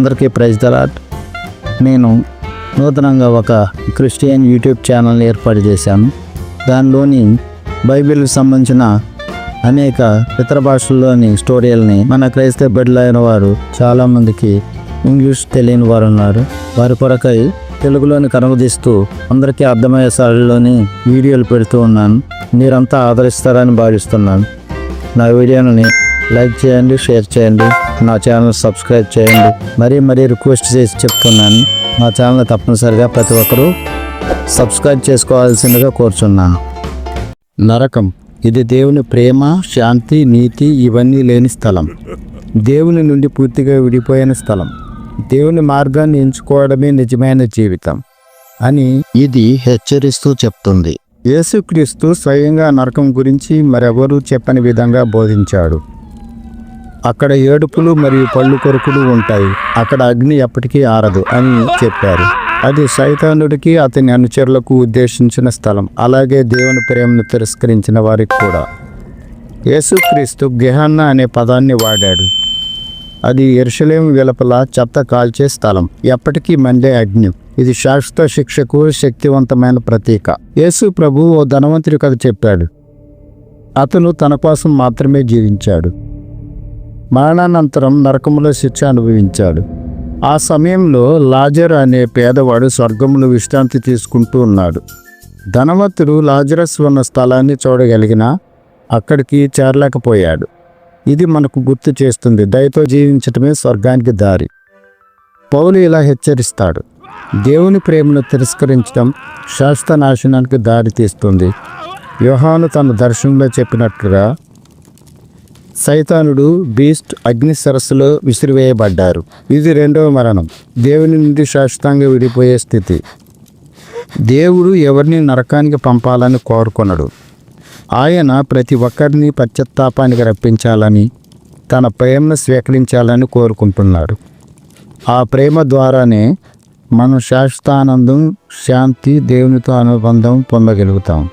అందరికీ ప్రైజ్ దలాట్ నేను నూతనంగా ఒక క్రిస్టియన్ యూట్యూబ్ ఛానల్ ఏర్పాటు చేశాను. దానిలోని బైబిల్కి సంబంధించిన అనేక ఇతర భాషల్లోని స్టోరీలని మన క్రైస్తవ బిడ్డలైన వారు చాలామందికి ఇంగ్లీష్ తెలియని వారు ఉన్నారు. వారి కొరకై తెలుగులోని కనుగదీస్తూ అందరికీ అర్థమయ్యే సారిలోని వీడియోలు పెడుతూ ఉన్నాను. మీరంతా ఆదరిస్తారని భావిస్తున్నాను. నా వీడియోని లైక్ చేయండి షేర్ చేయండి. నా ఛానల్ సబ్స్క్రైబ్ చేయండి. మరీ మరీ రిక్వెస్ట్ చేసి చెప్తున్నాను. నా ఛానల్ తప్పనిసరిగా ప్రతి ఒక్కరూ సబ్స్క్రైబ్ చేసుకోవాల్సిందిగా కోరుచున్నాను నరకం. ఇది దేవుని ప్రేమ శాంతి నీతి ఇవన్నీ లేని స్థలం. దేవుని నుండి పూర్తిగా విడిపోయిన స్థలం. దేవుని మార్గాన్ని ఎంచుకోవడమే నిజమైన జీవితం అని ఇది హెచ్చరిస్తూ చెప్తుంది. యేసుక్రీస్తు స్వయంగా నరకం గురించి మరెవరూ చెప్పని విధంగా బోధించాడు. అక్కడ ఏడుపులు మరియు పళ్ళు కొరుకులు ఉంటాయి. అక్కడ అగ్ని ఎప్పటికీ ఆరదు అని చెప్పారు. అది సైతానుడికి అతని అనుచరులకు ఉద్దేశించిన స్థలం. అలాగే దేవుని ప్రేమను తిరస్కరించిన వారికి కూడా. యేసుక్రీస్తు గెహన్న అనే పదాన్ని వాడాడు. అది ఎరుషలేం వెలుపల చెత్త కాల్చే స్థలం. ఎప్పటికీ మండే అగ్ని. ఇది శాశ్వత శిక్షకు శక్తివంతమైన ప్రతీక. యేసు ప్రభు ఓ ధనవంతుడి కథ చెప్పాడు. అతను తన కోసం మాత్రమే జీవించాడు. మరణానంతరం నరకములో శిక్ష అనుభవించాడు. ఆ సమయంలో లాజర్ అనే పేదవాడు స్వర్గంలో విశ్రాంతి తీసుకుంటూ ఉన్నాడు. ధనవంతుడు లాజరస్ ఉన్న స్థలాన్ని చూడగలిగినా అక్కడికి చేరలేకపోయాడు. ఇది మనకు గుర్తు చేస్తుంది దయతో జీవించటమే స్వర్గానికి దారి. పౌలు ఇలా హెచ్చరిస్తాడు. దేవుని ప్రేమను తిరస్కరించడం శాశ్వత నాశనానికి దారి తీస్తుంది యోహాను తన దర్శనంలో చెప్పినట్లుగా సైతానుడు బీస్ట్ అగ్ని సరస్సులో విసిరివేయబడ్డారు. ఇది రెండవ మరణం. దేవుని నుండి శాశ్వతంగా విడిపోయే స్థితి. దేవుడు ఎవరిని నరకానికి పంపాలని కోరుకొనడు. ఆయన ప్రతి ఒక్కరిని పశ్చత్తాపానికి రప్పించాలని తన ప్రేమను స్వీకరించాలని కోరుకుంటున్నాడు. ఆ ప్రేమ ద్వారానే మనం శాశ్వతానందం శాంతి దేవునితో అనుబంధం పొందగలుగుతాం.